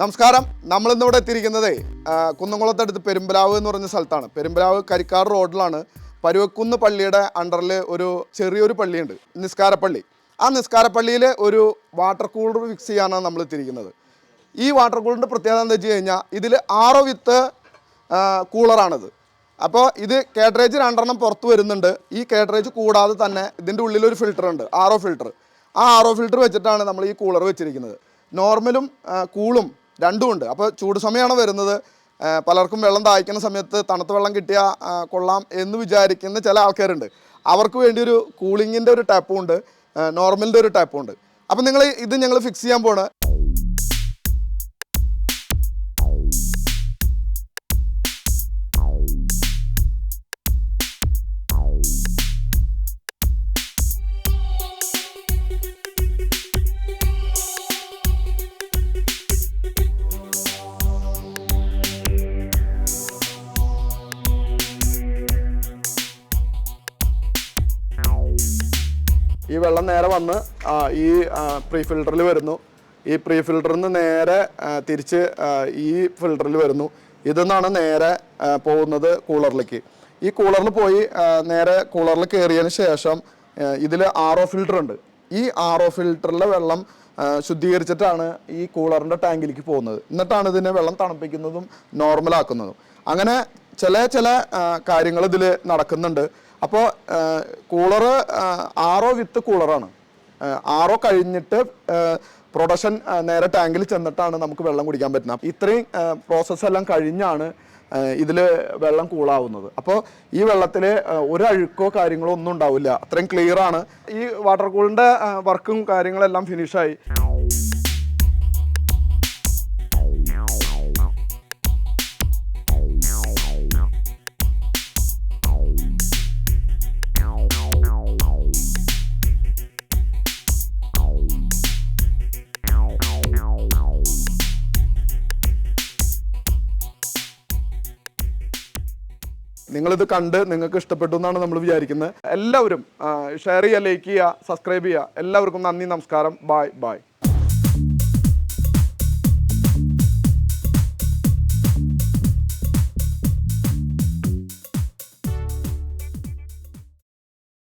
നമസ്കാരം. നമ്മളിന്നിവിടെ എത്തിയിരിക്കുന്നത് കുന്നംകുളത്തടുത്ത് പെരുമ്പലാവ് എന്ന് പറഞ്ഞ സ്ഥലത്താണ്. പെരുമ്പലാവ് കരിക്കാർ റോഡിലാണ് പരുവക്കുന്ന് പള്ളിയുടെ അണ്ടറിൽ ഒരു ചെറിയൊരു പള്ളിയുണ്ട് നിസ്കാരപ്പള്ളി. ആ നിസ്കാരപ്പള്ളിയിൽ ഒരു വാട്ടർ കൂളർ ഫിക്സ് ചെയ്യാനാണ് നമ്മൾ എത്തിയിരിക്കുന്നത് ഈ വാട്ടർ കൂളറിന്റെ പ്രത്യേകത എന്താ വെച്ച് കഴിഞ്ഞാൽ ഇതിൽ ആറോ വിത്ത് കൂളറാണിത്. അപ്പോൾ ഇത് കേട്ടറേജ് രണ്ടെണ്ണം പുറത്ത് വരുന്നുണ്ട്. ഈ കേട്ടറേജ് കൂടാതെ തന്നെ ഇതിന്റെ ഉള്ളിലൊരു ഫിൽറ്റർ ഉണ്ട് ആറോ ഫിൽറ്റർ ആ ആറോ ഫിൽറ്റർ വെച്ചിട്ടാണ് നമ്മൾ ഈ കൂളർ വെച്ചിരിക്കുന്നത്. നോർമലും കൂളും രണ്ടും ഉണ്ട്. അപ്പോൾ ചൂട് സമയമാണ് വരുന്നത്. പലർക്കും വെള്ളം ദാഹിക്കുന്ന സമയത്ത് തണുത്ത വെള്ളം കിട്ടിയാൽ കൊള്ളാം എന്ന് വിചാരിക്കുന്ന ചില ആൾക്കാരുണ്ട്. അവർക്ക് വേണ്ടി ഒരു കൂളിങ്ങിന്റെ ഒരു ടാപ്പും ഉണ്ട് നോർമലിന്റെ ഒരു ടാപ്പും ഉണ്ട്. അപ്പം നിങ്ങൾ ഇത് ഞങ്ങൾ ഫിക്സ് ചെയ്യാൻ പോണ്. ഈ വെള്ളം നേരെ വന്ന് ഈ പ്രീ ഫിൽറ്ററിൽ വരുന്നു. ഈ പ്രീ ഫിൽറ്ററിൽ നിന്ന് നേരെ തിരിച്ച് ഈ ഫിൽറ്ററിൽ വരുന്നു. ഇതെന്നാണ് നേരെ പോകുന്നത് കൂളറിലേക്ക് ഈ കൂളറിൽ പോയി നേരെ കൂളറിൽ കയറിയതിന് ശേഷം ഇതിൽ ആർ ഒ ഫിൽറ്റർ ഉണ്ട്. ഈ ആർ ഒ ഫിൽറ്ററിലെ വെള്ളം ശുദ്ധീകരിച്ചിട്ടാണ് ഈ കൂളറിന്റെ ടാങ്കിലേക്ക് പോകുന്നത്. എന്നിട്ടാണ് ഇതിനെ വെള്ളം തണുപ്പിക്കുന്നതും നോർമലാക്കുന്നതും അങ്ങനെ ചില ചില കാര്യങ്ങൾ ഇതിൽ നടക്കുന്നുണ്ട്. അപ്പോൾ കൂളറ് ആറോ വിത്ത് കൂളറാണ്. ആറോ കഴിഞ്ഞിട്ട് പ്രൊഡക്ഷൻ നേരെ ടാങ്കിൽ ചെന്നിട്ടാണ് നമുക്ക് വെള്ളം കുടിക്കാൻ പറ്റുന്നത്. ഇത്രയും പ്രോസസ്സ് എല്ലാം കഴിഞ്ഞാണ് ഇതിൽ വെള്ളം കൂളാവുന്നത്. അപ്പോൾ ഈ വെള്ളത്തിൽ ഒരു അഴുക്കോ കാര്യങ്ങളോ ഒന്നും ഉണ്ടാവില്ല. അത്രയും ക്ലിയർ ആണ്. ഈ വാട്ടർ കൂളിന്റെ വർക്കും കാര്യങ്ങളെല്ലാം ഫിനിഷായി നിങ്ങളിത് കണ്ട് നിങ്ങൾക്ക് ഇഷ്ടപ്പെട്ടു എന്നാണ് നമ്മൾ വിചാരിക്കുന്നത്. എല്ലാവരും ഷെയർ ചെയ്യുക ലൈക്ക് ചെയ്യുക സബ്സ്ക്രൈബ് ചെയ്യുക. എല്ലാവർക്കും നന്ദി നമസ്കാരം. Bye bye